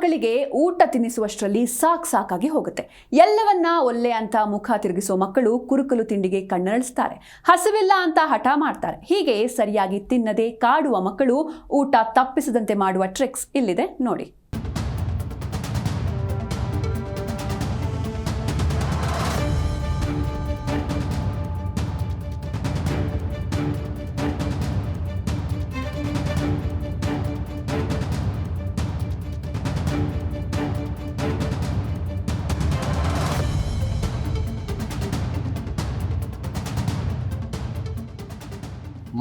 ಮಕ್ಕಳಿಗೆ ಊಟ ತಿನ್ನಿಸುವಷ್ಟರಲ್ಲಿ ಸಾಕ್ ಸಾಕಾಗಿ ಹೋಗುತ್ತೆ. ಎಲ್ಲವನ್ನ ಒಲ್ಲೆ ಅಂತ ಮುಖ ತಿರುಗಿಸೋ ಮಕ್ಕಳು ಕುರುಕಲು ತಿಂಡಿಗೆ ಕಣ್ಣರಳಿಸ್ತಾರೆ. ಹಸಿವಿಲ್ಲ ಅಂತ ಹಠ ಮಾಡ್ತಾರೆ. ಹೀಗೆ ಸರಿಯಾಗಿ ತಿನ್ನದೆ ಕಾಡುವ ಮಕ್ಕಳು ಊಟ ತಪ್ಪಿಸದಂತೆ ಮಾಡುವ ಟ್ರಿಕ್ಸ್ ಇಲ್ಲಿದೆ ನೋಡಿ.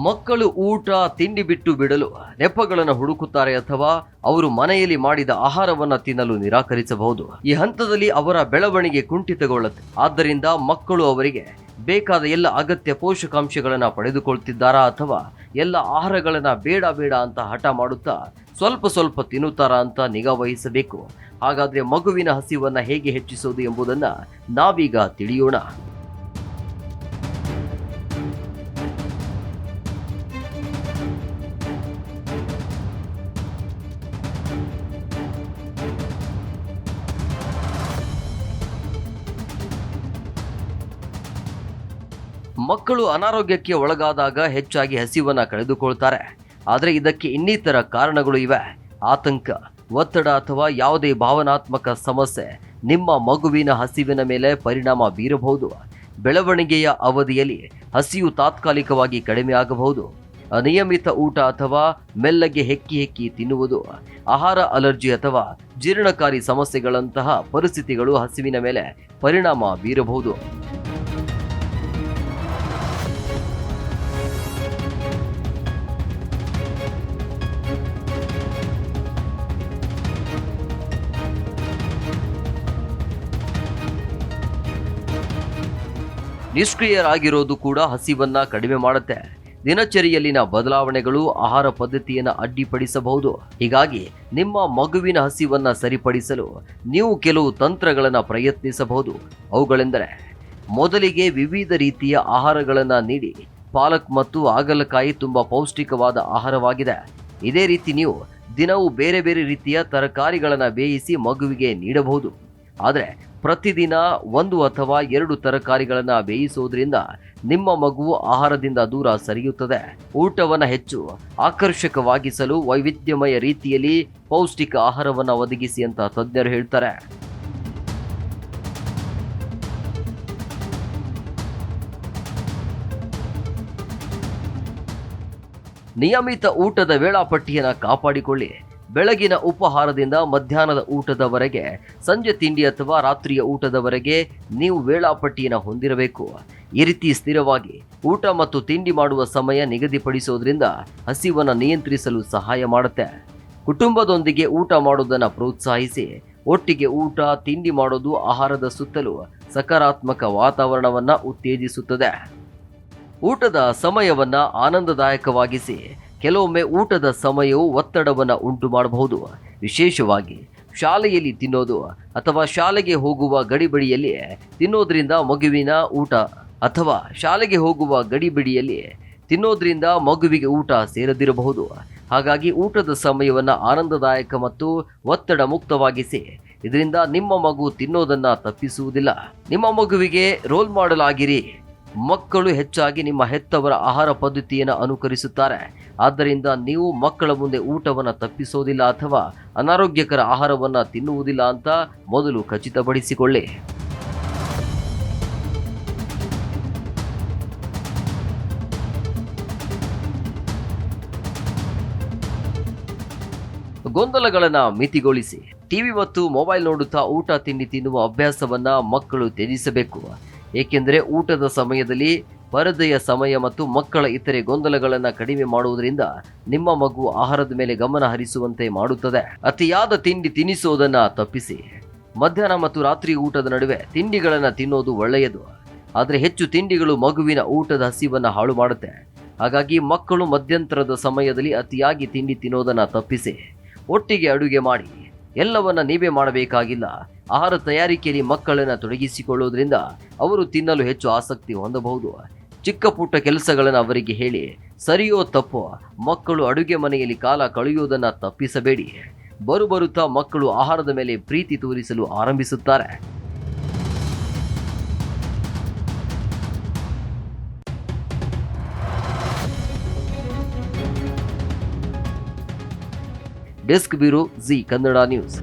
ಮಕ್ಕಳು ಊಟ, ತಿಂಡಿ ಬಿಟ್ಟು ಬಿಡಲು ನೆಪಗಳನ್ನು ಹುಡುಕುತ್ತಾರೆ ಅಥವಾ ಅವರು ಮನೆಯಲ್ಲಿ ಮಾಡಿದ ಆಹಾರವನ್ನು ತಿನ್ನಲು ನಿರಾಕರಿಸಬಹುದು. ಈ ಹಂತದಲ್ಲಿ ಅವರ ಬೆಳವಣಿಗೆ ಕುಂಠಿತಗೊಳ್ಳುತ್ತೆ. ಆದ್ದರಿಂದ ಮಕ್ಕಳು ಅವರಿಗೆ ಬೇಕಾದ ಎಲ್ಲ ಅಗತ್ಯ ಪೋಷಕಾಂಶಗಳನ್ನು ಪಡೆದುಕೊಳ್ತಿದ್ದಾರಾ ಅಥವಾ ಎಲ್ಲ ಆಹಾರಗಳನ್ನು ಬೇಡ ಬೇಡ ಅಂತ ಹಠ ಮಾಡುತ್ತಾ ಸ್ವಲ್ಪ ಸ್ವಲ್ಪ ತಿನ್ನುತ್ತಾರಾ ಅಂತ ನಿಗಾ ವಹಿಸಬೇಕು. ಹಾಗಾದರೆ ಮಗುವಿನ ಹಸಿವನ್ನ ಹೇಗೆ ಹೆಚ್ಚಿಸೋದು ಎಂಬುದನ್ನ ನಾವೀಗ ತಿಳಿಯೋಣ. ಮಕ್ಕಳು ಅನಾರೋಗ್ಯಕ್ಕೆ ಒಳಗಾದಾಗ ಹೆಚ್ಚಾಗಿ ಹಸಿವನ್ನು ಕಳೆದುಕೊಳ್ತಾರೆ. ಆದರೆ ಇದಕ್ಕೆ ಇನ್ನಿತರ ಕಾರಣಗಳು ಇವೆ. ಆತಂಕ, ಒತ್ತಡ ಅಥವಾ ಯಾವುದೇ ಭಾವನಾತ್ಮಕ ಸಮಸ್ಯೆ ನಿಮ್ಮ ಮಗುವಿನ ಹಸಿವಿನ ಮೇಲೆ ಪರಿಣಾಮ ಬೀರಬಹುದು. ಬೆಳವಣಿಗೆಯ ಅವಧಿಯಲ್ಲಿ ಹಸಿವು ತಾತ್ಕಾಲಿಕವಾಗಿ ಕಡಿಮೆ ಆಗಬಹುದು. ಅನಿಯಮಿತ ಊಟ ಅಥವಾ ಮೆಲ್ಲಗೆ ಹೆಕ್ಕಿ ಹೆಕ್ಕಿ ತಿನ್ನುವುದು, ಆಹಾರ ಅಲರ್ಜಿ ಅಥವಾ ಜೀರ್ಣಕಾರಿ ಸಮಸ್ಯೆಗಳಂತಹ ಪರಿಸ್ಥಿತಿಗಳು ಹಸಿವಿನ ಮೇಲೆ ಪರಿಣಾಮ ಬೀರಬಹುದು. ನಿಷ್ಕ್ರಿಯರಾಗಿರೋದು ಕೂಡ ಹಸಿವನ್ನ ಕಡಿಮೆ ಮಾಡುತ್ತೆ. ದಿನಚರಿಯಲ್ಲಿನ ಬದಲಾವಣೆಗಳು ಆಹಾರ ಪದ್ಧತಿಯನ್ನು ಅಡ್ಡಿಪಡಿಸಬಹುದು. ಹೀಗಾಗಿ ನಿಮ್ಮ ಮಗುವಿನ ಹಸಿವನ್ನ ಸರಿಪಡಿಸಲು ನೀವು ಕೆಲವು ತಂತ್ರಗಳನ್ನು ಪ್ರಯತ್ನಿಸಬಹುದು. ಅವುಗಳೆಂದರೆ ಮೊದಲಿಗೆ ವಿವಿಧ ರೀತಿಯ ಆಹಾರಗಳನ್ನು ನೀಡಿ. ಪಾಲಕ್ ಮತ್ತು ಆಗಲಕಾಯಿ ತುಂಬ ಪೌಷ್ಟಿಕವಾದ ಆಹಾರವಾಗಿದೆ. ಇದೇ ರೀತಿ ನೀವು ದಿನವೂ ಬೇರೆ ಬೇರೆ ರೀತಿಯ ತರಕಾರಿಗಳನ್ನು ಬೇಯಿಸಿ ಮಗುವಿಗೆ ನೀಡಬಹುದು. ಆದರೆ ಪ್ರತಿದಿನ ಒಂದು ಅಥವಾ ಎರಡು ತರಕಾರಿಗಳನ್ನು ಬೇಯಿಸೋದ್ರಿಂದ ನಿಮ್ಮ ಮಗು ಆಹಾರದಿಂದ ದೂರ ಸರಿಯುತ್ತದೆ. ಊಟವನ್ನು ಹೆಚ್ಚು ಆಕರ್ಷಕವಾಗಿಸಲು ವೈವಿಧ್ಯಮಯ ರೀತಿಯಲ್ಲಿ ಪೌಷ್ಟಿಕ ಆಹಾರವನ್ನು ಒದಗಿಸಿ ಅಂತ ತಜ್ಞರು ಹೇಳ್ತಾರೆ. ನಿಯಮಿತ ಊಟದ ವೇಳಾಪಟ್ಟಿಯನ್ನು ಕಾಪಾಡಿಕೊಳ್ಳಿ. ಬೆಳಗಿನ ಉಪಹಾರದಿಂದ ಮಧ್ಯಾಹ್ನದ ಊಟದವರೆಗೆ, ಸಂಜೆ ತಿಂಡಿ ಅಥವಾ ರಾತ್ರಿಯ ಊಟದವರೆಗೆ ನೀವು ವೇಳಾಪಟ್ಟಿಯನ್ನು ಹೊಂದಿರಬೇಕು. ಈ ರೀತಿ ಸ್ಥಿರವಾಗಿ ಊಟ ಮತ್ತು ತಿಂಡಿ ಮಾಡುವ ಸಮಯ ನಿಗದಿಪಡಿಸೋದ್ರಿಂದ ಹಸಿವನ್ನು ನಿಯಂತ್ರಿಸಲು ಸಹಾಯ ಮಾಡುತ್ತೆ. ಕುಟುಂಬದೊಂದಿಗೆ ಊಟ ಮಾಡೋದನ್ನು ಪ್ರೋತ್ಸಾಹಿಸಿ, ಒಟ್ಟಿಗೆ ಊಟ, ತಿಂಡಿ ಮಾಡೋದು ಆಹಾರದ ಸುತ್ತಲೂ ಸಕಾರಾತ್ಮಕ ವಾತಾವರಣವನ್ನು ಉತ್ತೇಜಿಸುತ್ತದೆ. ಊಟದ ಸಮಯವನ್ನು ಆನಂದದಾಯಕವಾಗಿಸಿ ಕೆಲವೊಮ್ಮೆ ಊಟದ ಸಮಯವು ಒತ್ತಡವನ್ನು ಉಂಟು ಮಾಡಬಹುದು ವಿಶೇಷವಾಗಿ ಶಾಲೆಯಲ್ಲಿ ತಿನ್ನೋದು ಅಥವಾ ಶಾಲೆಗೆ ಹೋಗುವ ಗಡಿಬಿಡಿಯಲ್ಲಿ ತಿನ್ನೋದ್ರಿಂದ ಮಗುವಿನ ಊಟ ಅಥವಾ ಶಾಲೆಗೆ ಹೋಗುವ ಗಡಿಬಿಡಿಯಲ್ಲಿ ತಿನ್ನೋದ್ರಿಂದ ಮಗುವಿಗೆ ಊಟ ಸೇರದಿರಬಹುದು. ಹಾಗಾಗಿ ಊಟದ ಸಮಯವನ್ನು ಆನಂದದಾಯಕ ಮತ್ತು ಒತ್ತಡ ಮುಕ್ತವಾಗಿಸಿ, ಇದರಿಂದ ನಿಮ್ಮ ಮಗು ತಿನ್ನೋದನ್ನು ತಪ್ಪಿಸುವುದಿಲ್ಲ. ನಿಮ್ಮ ಮಗುವಿಗೆ ರೋಲ್ ಮಾಡಲಾಗಿರಿ. ಮಕ್ಕಳು ಹೆಚ್ಚಾಗಿ ನಿಮ್ಮ ಹೆತ್ತವರ ಆಹಾರ ಪದ್ಧತಿಯನ್ನು ಅನುಕರಿಸುತ್ತಾರೆ. ಆದ್ದರಿಂದ ನೀವು ಮಕ್ಕಳ ಮುಂದೆ ಊಟವನ್ನು ತಪ್ಪಿಸೋದಿಲ್ಲ ಅಥವಾ ಅನಾರೋಗ್ಯಕರ ಆಹಾರವನ್ನು ತಿನ್ನುವುದಿಲ್ಲ ಅಂತ ಮೊದಲು ಖಚಿತಪಡಿಸಿಕೊಳ್ಳಿ. ಗೊಂದಲಗಳನ್ನು ಮಿತಿಗೊಳಿಸಿ. ಟಿವಿ ಮತ್ತು ಮೊಬೈಲ್ ನೋಡುತ್ತಾ ಊಟ ತಿಂಡಿ ತಿನ್ನುವ ಅಭ್ಯಾಸವನ್ನು ಮಕ್ಕಳು ತ್ಯಜಿಸಬೇಕು. ಏಕೆಂದರೆ ಊಟದ ಸಮಯದಲ್ಲಿ ಪರದೆಯ ಸಮಯ ಮತ್ತು ಮಕ್ಕಳ ಇತರೆ ಗೊಂದಲಗಳನ್ನು ಕಡಿಮೆ ಮಾಡುವುದರಿಂದ ನಿಮ್ಮ ಮಗು ಆಹಾರದ ಮೇಲೆ ಗಮನ ಹರಿಸುವಂತೆ ಮಾಡುತ್ತದೆ. ಅತಿಯಾದ ತಿಂಡಿ ತಿನ್ನಿಸುವುದನ್ನು ತಪ್ಪಿಸಿ. ಮಧ್ಯಾಹ್ನ ಮತ್ತು ರಾತ್ರಿ ಊಟದ ನಡುವೆ ತಿಂಡಿಗಳನ್ನು ತಿನ್ನೋದು ಒಳ್ಳೆಯದು. ಆದರೆ ಹೆಚ್ಚು ತಿಂಡಿಗಳು ಮಗುವಿನ ಊಟದ ಹಸಿವನ್ನು ಹಾಳು ಮಾಡುತ್ತೆ. ಹಾಗಾಗಿ ಮಕ್ಕಳು ಮಧ್ಯಂತರದ ಸಮಯದಲ್ಲಿ ಅತಿಯಾಗಿ ತಿಂಡಿ ತಿನ್ನೋದನ್ನು ತಪ್ಪಿಸಿ. ಒಟ್ಟಿಗೆ ಅಡುಗೆ ಮಾಡಿ. ಎಲ್ಲವನ್ನ ನೀವೇ ಮಾಡಬೇಕಾಗಿಲ್ಲ. ಆಹಾರ ತಯಾರಿಕೆಯಲ್ಲಿ ಮಕ್ಕಳನ್ನು ತೊಡಗಿಸಿಕೊಳ್ಳುವುದರಿಂದ ಅವರು ತಿನ್ನಲು ಹೆಚ್ಚು ಆಸಕ್ತಿ ಹೊಂದಬಹುದು. ಚಿಕ್ಕ ಪುಟ್ಟ ಕೆಲಸಗಳನ್ನು ಅವರಿಗೆ ಹೇಳಿ, ಸರಿಯೋ ತಪ್ಪೋ ಮಕ್ಕಳು ಅಡುಗೆ ಮನೆಯಲ್ಲಿ ಕಾಲ ಕಳೆಯುವುದನ್ನು ತಪ್ಪಿಸಬೇಡಿ. ಬರುಬರುತ್ತಾ ಮಕ್ಕಳು ಆಹಾರದ ಮೇಲೆ ಪ್ರೀತಿ ತೋರಿಸಲು ಆರಂಭಿಸುತ್ತಾರೆ. Desk bureau Zee Kannada news.